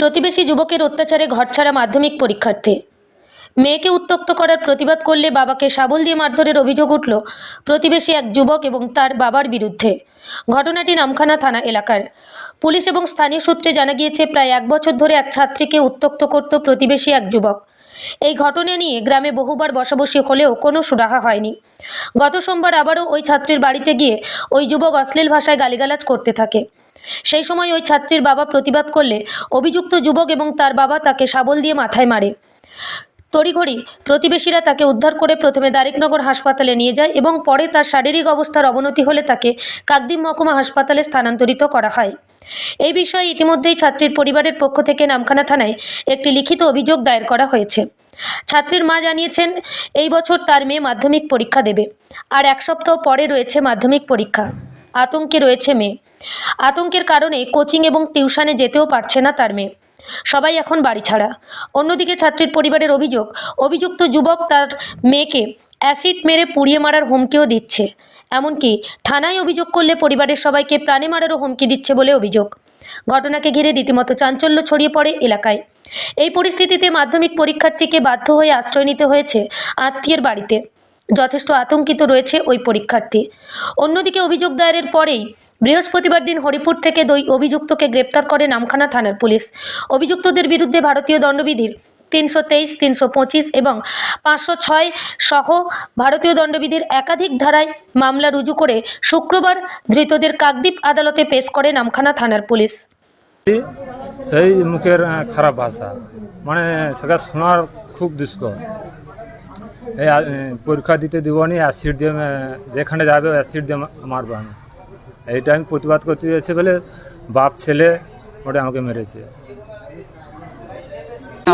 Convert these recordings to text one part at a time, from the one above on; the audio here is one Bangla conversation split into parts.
প্রতিবেশী যুবকের অত্যাচারে ঘরছাড়া মাধ্যমিক পরীক্ষার্থী। মেয়েকে উত্তক্ত করার প্রতিবাদ করলে বাবাকে শাবল দিয়ে মারধরের অভিযোগ উঠল প্রতিবেশী এক যুবক এবং তার বাবার বিরুদ্ধে। ঘটনাটি নামখানা থানা এলাকার। পুলিশ এবং স্থানীয় সূত্রে জানা গিয়েছে, প্রায় এক বছর ধরে এক ছাত্রীকে উত্তক্ত করত প্রতিবেশী এক যুবক। এই ঘটনা নিয়ে গ্রামে বহুবার বসাবসি হলেও কোনো সুরাহা হয়নি। গত সোমবার আবারও ওই ছাত্রীর বাড়িতে গিয়ে ওই যুবক অশ্লীল ভাষায় গালিগালাজ করতে থাকে। সেই সময় ওই ছাত্রীর বাবা প্রতিবাদ করলে অভিযুক্ত যুবক এবং তার বাবা তাকে শাবল দিয়ে মাথায় মারে। তড়িঘড়ি প্রতিবেশীরা তাকে উদ্ধার করে প্রথমে দারিকনগর হাসপাতালে নিয়ে যায় এবং পরে তার শারীরিক অবস্থার অবনতি হলে তাকে কাকদ্বীপ মহকুমা হাসপাতালে স্থানান্তরিত করা হয়। এই বিষয়ে ইতিমধ্যেই ছাত্রীর পরিবারের পক্ষ থেকে নামখানা থানায় একটি লিখিত অভিযোগ দায়ের করা হয়েছে। ছাত্রীর মা জানিয়েছেন, এই বছর তার মেয়ে মাধ্যমিক পরীক্ষা দেবে। আর এক সপ্তাহ পরে রয়েছে মাধ্যমিক পরীক্ষা। আতঙ্কে রয়েছে মেয়ে। আতঙ্কের কারণে কোচিং এবং টিউশনে যেতেও পারছে না তার মেয়ে। সবাই এখন বাড়ি ছাড়া। অন্যদিকে ছাত্রীর পরিবারের অভিযোগ, অভিযুক্ত যুবক তার মেয়েকে অ্যাসিড মেরে পুড়িয়ে মারার হুমকিও দিচ্ছে। এমনকি থানায় অভিযোগ করলে পরিবারের সবাইকে প্রাণে মারারও হুমকি দিচ্ছে বলে অভিযোগ। ঘটনাকে ঘিরে রীতিমতো চাঞ্চল্য ছড়িয়ে পড়ে এলাকায়। এই পরিস্থিতিতে মাধ্যমিক পরীক্ষার্থীকে বাধ্য হয়ে আশ্রয় নিতে হয়েছে আত্মীয়ের বাড়িতে। যথেষ্ট আতঙ্কিত রয়েছে ওই পরীক্ষার্থী। অন্যদিকে অভিযোগ দায়েরের পরেই বৃহস্পতিবার দিন হরিপুর থেকে দুই অভিযুক্তকে গ্রেপ্তার করে নামখানা থানার পুলিশ। অভিযুক্তদের বিরুদ্ধে ভারতীয় দণ্ডবিধির তিনশো তেইশ, তিনশো পঁচিশ এবং পাঁচশো ছয় সহ ভারতীয় দণ্ডবিধির একাধিক ধারায় মামলা রুজু করে শুক্রবার ধৃতদের কাকদ্বীপ আদালতে পেশ করে নামখানা থানার পুলিশ। সেই মুখের খারাপ ভাষা। মানে সেটা শোনার খুব দুষ্কর। পরীক্ষা দিতে দিব নি অ্যাসিড দিয়ে যেখানে যাবে অ্যাসিড দিয়ে মারবো আমি। এইটা আমি প্রতিবাদ করতে যাচ্ছি বলে বাপ ছেলে ওটা আমাকে মেরেছে।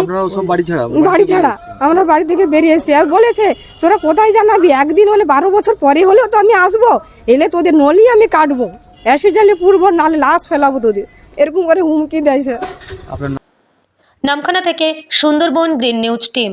আপনারাও সব বাড়ি ছাড়া? বাড়ি ছাড়া। আমরা বাড়ি থেকে বেরিয়ে এসে আর বলেছে তোরা কোথায় জানাবি? একদিন হলে বারো বছর পরে হলেও তো আমি আসব। এলে তোদের নলি আমি কাটবো। অ্যাসি জালে পুরবো নালে লাশ ফেলাবো তোদের। এরকম করে হুমকি দেয় স্যার নামখানা থেকে Sundarban green news team.